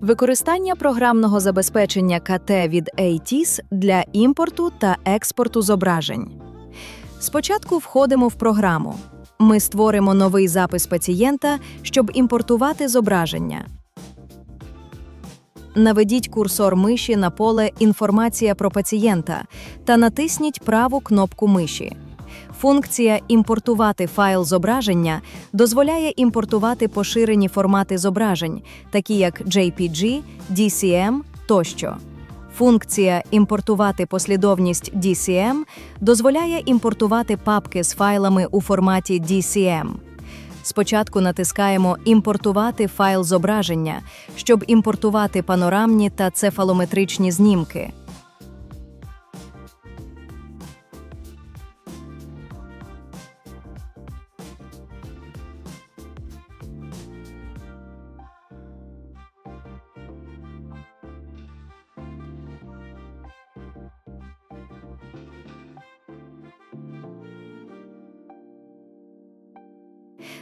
Використання програмного забезпечення КТ від ATIS для імпорту та експорту зображень. Спочатку входимо в програму. Ми створимо новий запис пацієнта, щоб імпортувати зображення. Наведіть курсор миші на поле Інформація про пацієнта та натисніть праву кнопку миші. Функція Імпортувати файл зображення дозволяє імпортувати поширені формати зображень, такі як JPG, DCM тощо. Функція Імпортувати послідовність DCM дозволяє імпортувати папки з файлами у форматі DCM. Спочатку натискаємо Імпортувати файл зображення, щоб імпортувати панорамні та цефалометричні знімки.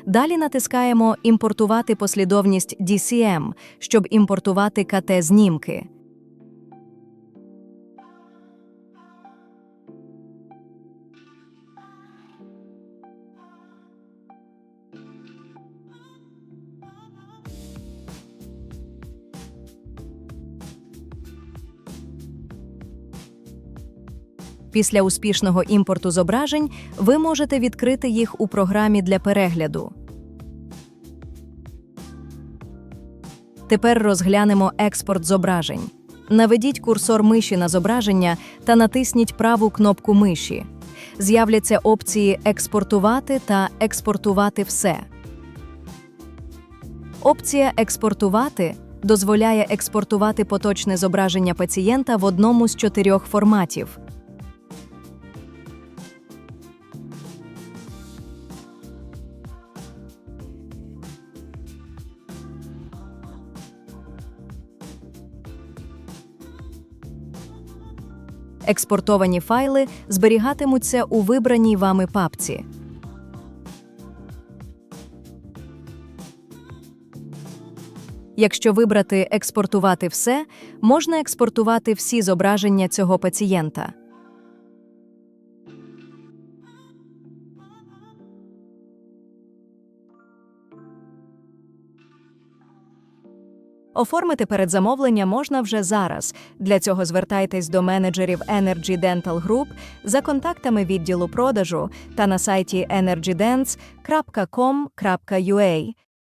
Далі натискаємо Імпортувати послідовність DCM, щоб імпортувати КТ-знімки. Після успішного імпорту зображень ви можете відкрити їх у програмі для перегляду. Тепер розглянемо експорт зображень. Наведіть курсор миші на зображення та натисніть праву кнопку миші. З'являться опції Експортувати та Експортувати все. Опція Експортувати дозволяє експортувати поточне зображення пацієнта в одному з чотирьох форматів. Експортовані файли зберігатимуться у вибраній вами папці. Якщо вибрати Експортувати все, можна експортувати всі зображення цього пацієнта. Оформити передзамовлення можна вже зараз. Для цього звертайтесь до менеджерів Energy Dental Group за контактами відділу продажу та на сайті energydents.com.ua.